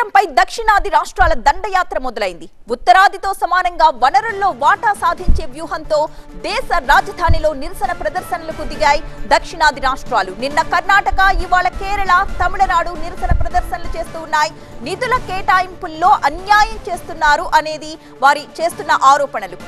కేంద్రంపై దక్షిణాది రాష్ట్రాల దండయాత్ర మొదలైంది. ఉత్తరాదితో సమానంగా వనరుల్లో వాటా సాధించే వ్యూహంతో దేశ రాజధానిలో నిరసన ప్రదర్శనలకు దిగాయి దక్షిణాది రాష్ట్రాలు. నిన్న కర్ణాటక ఇవాళ కేరళ తమిళనాడు నిరసన ప్రదర్శనలు చేస్తూ ఉన్నాయి. నిధుల కేటాయింపుల్లో అన్యాయం చేస్తున్నారు అనేది వారి చేస్తున్న ఆరోపణలు.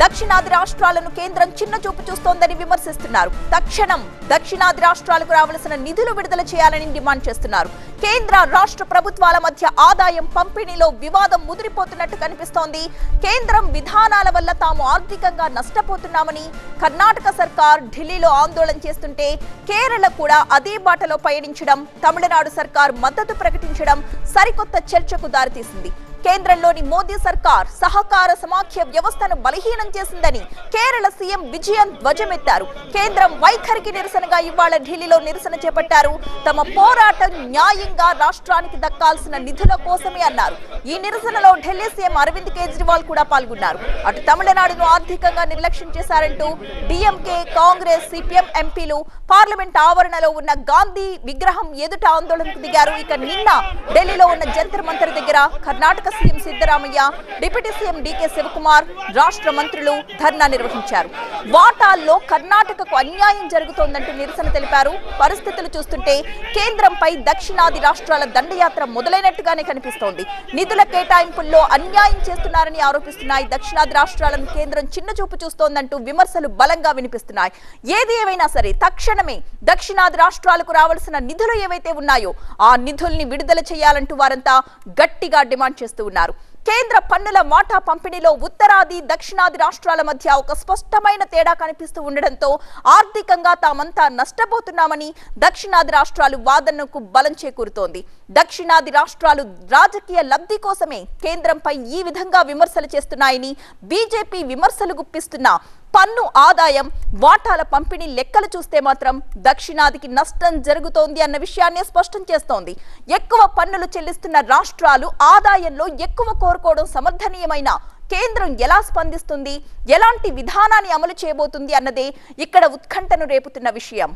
దక్షిణాది రాష్ట్రాలను కేంద్రం చిన్న చూపు చూస్తోందని విమర్శిస్తున్నారు. తక్షణం దక్షిణాది రాష్ట్రాలకు రావాల్సిన నిధులు విడుదల చేయాలని డిమాండ్ చేస్తున్నారు. కేంద్ర రాష్ట్ర ప్రభుత్వాల మధ్య ఆదాయం పంపిణీలో వివాదం ముదిరిపోతున్నట్టు కనిపిస్తోంది. కేంద్రం విధానాల వల్ల తాము ఆర్థికంగా నష్టపోతున్నామని కర్ణాటక సర్కార్ ఢిల్లీలో ఆందోళన చేస్తుంటే కేరళ కూడా అదే బాటలో పయనించడం తమిళనాడు సర్కార్ మద్దతు ప్రకటించడం సరికొత్త చర్చకు దారితీసింది. కేంద్రంలోని మోదీ సర్కార్ సహకార సమాఖ్య వ్యవస్థను బలహీనం చేసిందని కేరళ సీఎం విజయన్ ధ్వజమెత్తారు. కేంద్రం వైఖరికి నిరసనగా ఇవాళ ఢిల్లీలో నిరసన చేపట్టారు. తమ పోరాటం న్యాయంగా రాష్ట్రానికి దక్కాల్సిన నిధుల కోసమే అన్నారు. ఈ నిరసనలో ఢిల్లీ సీఎం అరవింద్ కేజ్రీవాల్ కూడా పాల్గొన్నారు. అటు తమిళనాడును ఆర్థికంగా నిర్లక్ష్యం చేశారంటూ డిఎంకే కాంగ్రెస్ సిపిఎం ఎంపీలు పార్లమెంట్ ఆవరణలో ఉన్న గాంధీ విగ్రహం ఎదుట ఆందోళనకు దిగారు. ఇక నిన్న ఢిల్లీలో ఉన్న జంతర్ మంతర్ దగ్గర Karnataka CM Siddaramaiah deputy CM DK Shivakumar రాష్ట్ర మంత్రులు ధర్నా నిర్వహించారు. వాటాల్లో కర్ణాటకకు అన్యాయం జరుగుతోందంటూ నిరసన తెలిపారు. పరిస్థితులు చూస్తుంటే కేంద్రంపై దక్షిణాది రాష్ట్రాల దండయాత్ర మొదలైనట్టుగానే కనిపిస్తోంది. నిధుల కేటాయింపుల్లో అన్యాయం చేస్తున్నారని ఆరోపిస్తున్నాయి. దక్షిణాది రాష్ట్రాలను కేంద్రం చిన్న చూపు చూస్తోందంటూ విమర్శలు బలంగా వినిపిస్తున్నాయి. ఏది ఏమైనా సరే తక్షణమే దక్షిణాది రాష్ట్రాలకు రావాల్సిన నిధులు ఏవైతే ఉన్నాయో ఆ నిధుల్ని విడుదల చేయాలంటూ వారంతా గట్టిగా డిమాండ్ చేస్తూ ఉన్నారు. కేంద్ర పన్నుల వాటా పంపిణీలో ఉత్తరాది దక్షిణాది రాష్ట్రాల మధ్య ఒక స్పష్టమైన తేడా కనిపిస్తూ ఉండడంతో ఆర్థికంగా తామంతా నష్టపోతున్నామని దక్షిణాది రాష్ట్రాలు వాదనకు బలం చేకూరుతోంది. దక్షిణాది రాష్ట్రాలు రాజకీయ లబ్ధి కోసమే కేంద్రంపై ఈ విధంగా విమర్శలు చేస్తున్నాయని బీజేపీ విమర్శలు గుప్పిస్తున్న పన్ను ఆదాయం వాటాల పంపిణీ లెక్కలు చూస్తే మాత్రం దక్షిణాదికి నష్టం జరుగుతోంది అన్న విషయాన్ని స్పష్టం చేస్తోంది. ఎక్కువ పన్నులు చెల్లిస్తున్న రాష్ట్రాలు ఆదాయంలో ఎక్కువ కోరుకోవడం సమర్థనీయమైన కేంద్రం ఎలా స్పందిస్తుంది? ఎలాంటి విధానాన్ని అమలు చేయబోతుంది అన్నదే ఇక్కడ ఉత్కంఠను రేపుతున్న విషయం.